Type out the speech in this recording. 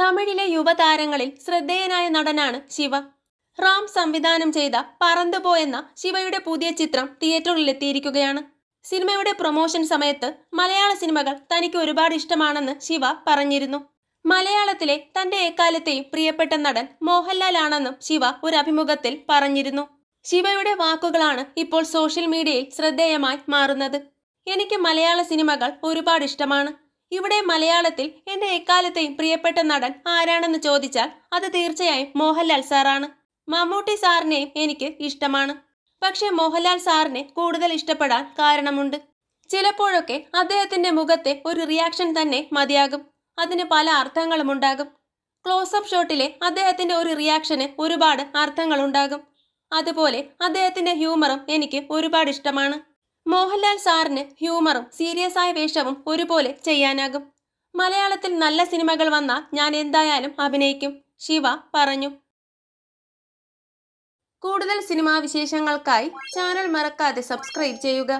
തമിഴിലെ യുവതാരങ്ങളിൽ ശ്രദ്ധേയനായ നടനാണ് ശിവ. റാം സംവിധാനം ചെയ്ത പറന്നുപോ എന്ന ശിവയുടെ പുതിയ ചിത്രം തിയേറ്ററിലെത്തിയിരിക്കുകയാണ്. സിനിമയുടെ പ്രൊമോഷൻ സമയത്ത് മലയാള സിനിമകൾ തനിക്ക് ഒരുപാട് ഇഷ്ടമാണെന്ന് ശിവ പറഞ്ഞിരുന്നു. മലയാളത്തിലെ തന്റെ എക്കാലത്തെയും പ്രിയപ്പെട്ട നടൻ മോഹൻലാൽ ആണെന്നും ശിവ ഒരു അഭിമുഖത്തിൽ പറഞ്ഞിരുന്നു. ശിവയുടെ വാക്കുകളാണ് ഇപ്പോൾ സോഷ്യൽ മീഡിയയിൽ ശ്രദ്ധേയമായി മാറുന്നത്. എനിക്ക് മലയാള സിനിമകൾ ഒരുപാട് ഇഷ്ടമാണ്. ഇവിടെ മലയാളത്തിൽ എന്റെ എക്കാലത്തെയും പ്രിയപ്പെട്ട നടൻ ആരാണെന്ന് ചോദിച്ചാൽ അത് തീർച്ചയായും മോഹൻലാൽ സാറാണ്. മമ്മൂട്ടി സാറിനെയും എനിക്ക് ഇഷ്ടമാണ്. പക്ഷേ മോഹൻലാൽ സാറിനെ കൂടുതൽ ഇഷ്ടപ്പെടാൻ കാരണമുണ്ട്. ചിലപ്പോഴൊക്കെ അദ്ദേഹത്തിന്റെ മുഖത്തെ ഒരു റിയാക്ഷൻ തന്നെ മതിയാകും. അതിന് പല അർത്ഥങ്ങളും ഉണ്ടാകും. ക്ലോസപ്പ് ഷോട്ടിലെ അദ്ദേഹത്തിന്റെ ഒരു റിയാക്ഷന് ഒരുപാട് അർത്ഥങ്ങളുണ്ടാകും. അതുപോലെ അദ്ദേഹത്തിന്റെ ഹ്യൂമറും എനിക്ക് ഒരുപാട് ഇഷ്ടമാണ്. മോഹൻലാൽ സാറിന് ഹ്യൂമറും സീരിയസ് ആയ വേഷവും ഒരുപോലെ ചെയ്യാനാകും. മലയാളത്തിൽ നല്ല സിനിമകൾ വന്നാൽ ഞാൻ എന്തായാലും അഭിനയിക്കും ശിവ പറഞ്ഞു. കൂടുതൽ സിനിമാ വിശേഷങ്ങൾക്കായി ചാനൽ മറക്കാതെ സബ്സ്ക്രൈബ് ചെയ്യുക.